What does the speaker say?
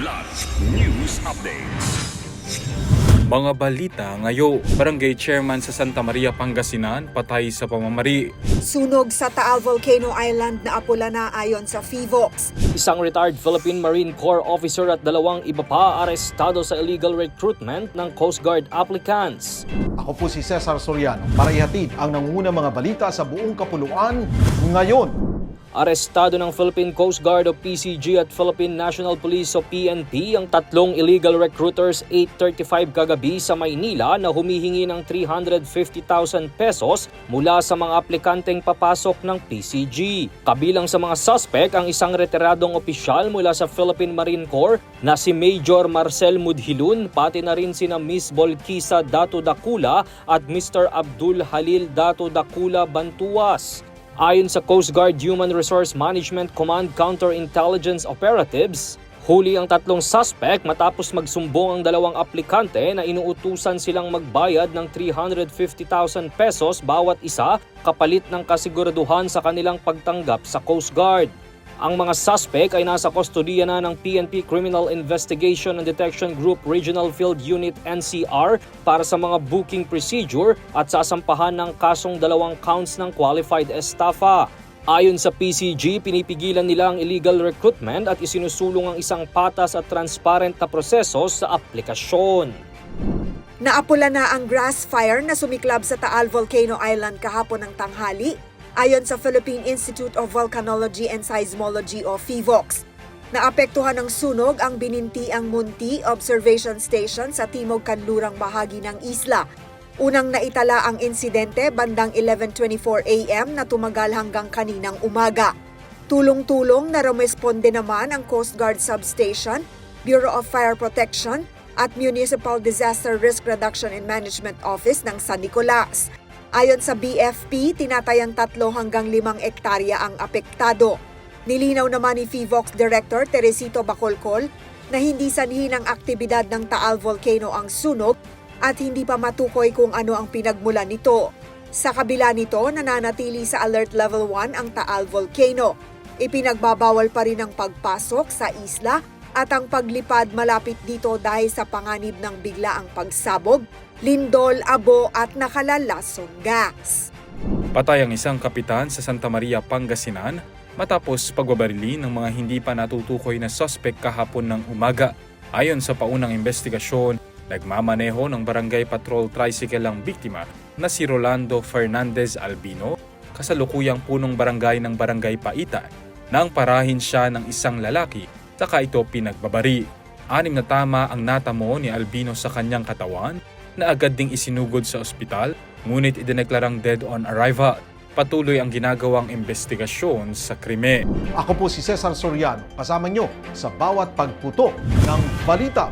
Kidlat News Updates. Mga balita ngayon, Barangay Chairman sa Santa Maria, Pangasinan, patay sa pamamari. Sunog sa Taal Volcano Island na apula na ayon sa FIVOX. Isang retired Philippine Marine Corps officer at dalawang iba pa arestado sa illegal recruitment ng Coast Guard applicants. Ako po si Cesar Soriano para ihatid ang nangungunang mga balita sa buong kapuluan ngayon. Arestado ng Philippine Coast Guard o PCG at Philippine National Police o PNP ang tatlong illegal recruiters 835 kagabi sa Maynila na humihingi ng 350,000 pesos mula sa mga aplikanteng papasok ng PCG. Kabilang sa mga suspect ang isang retiradong opisyal mula sa Philippine Marine Corps na si Major Marcel Mudhilun pati na rin sina Miss Bolkisa Dato Dakula at Mr. Abdul Halil Dato Dakula Bantuas. Ayon sa Coast Guard Human Resource Management Command Counterintelligence Operatives, huli ang tatlong suspect matapos magsumbong ang dalawang aplikante na inuutusan silang magbayad ng 350,000 pesos bawat isa kapalit ng kasiguraduhan sa kanilang pagtanggap sa Coast Guard. Ang mga suspect ay nasa kustodiya na ng PNP Criminal Investigation and Detection Group Regional Field Unit NCR para sa mga booking procedure at sasampahan ng kasong dalawang counts ng qualified estafa. Ayon sa PCG, pinipigilan nila ang illegal recruitment at isinusulong ang isang patas at transparent na proseso sa aplikasyon. Naapula na ang grass fire na sumiklab sa Taal Volcano Island kahapon ng tanghali ayon sa Philippine Institute of Volcanology and Seismology o FIVOX. Naapektuhan ng sunog ang Binintiang Munti Observation Station sa timog kanlurang bahagi ng isla. Unang naitala ang insidente bandang 11.24 a.m. na tumagal hanggang kaninang umaga. Tulong-tulong na rumesponde naman ang Coast Guard Substation, Bureau of Fire Protection at Municipal Disaster Risk Reduction and Management Office ng San Nicolas. Ayon sa BFP, tinatayang tatlo hanggang limang ektarya ang apektado. Nilinaw naman ni FIVOX Director Teresito Bacolcol na hindi sanhi ng aktibidad ng Taal Volcano ang sunog at hindi pa matukoy kung ano ang pinagmulan nito. Sa kabila nito, nananatili sa Alert Level 1 ang Taal Volcano. Ipinagbabawal pa rin ang pagpasok sa isla at ang paglipad malapit dito dahil sa panganib ng biglaang pagsabog, lindol, abo at nakalalasong gas. Patay ang isang kapitan sa Santa Maria, Pangasinan matapos pagbabarili ng mga hindi pa natutukoy na suspect kahapon ng umaga. Ayon sa paunang investigasyon, nagmamaneho ng barangay patrol tricycle ang biktima na si Rolando Fernandez Albino, kasalukuyang punong barangay ng barangay Paita, nang parahin siya ng isang lalaki saka ito pinagbabari. Anim na tama ang natamo ni Albino sa kanyang katawan na agad ding isinugod sa ospital ngunit idineklarang dead on arrival. Patuloy ang ginagawang investigasyon sa krime. Ako po si Cesar Soriano, kasama nyo sa bawat pagputo ng balita.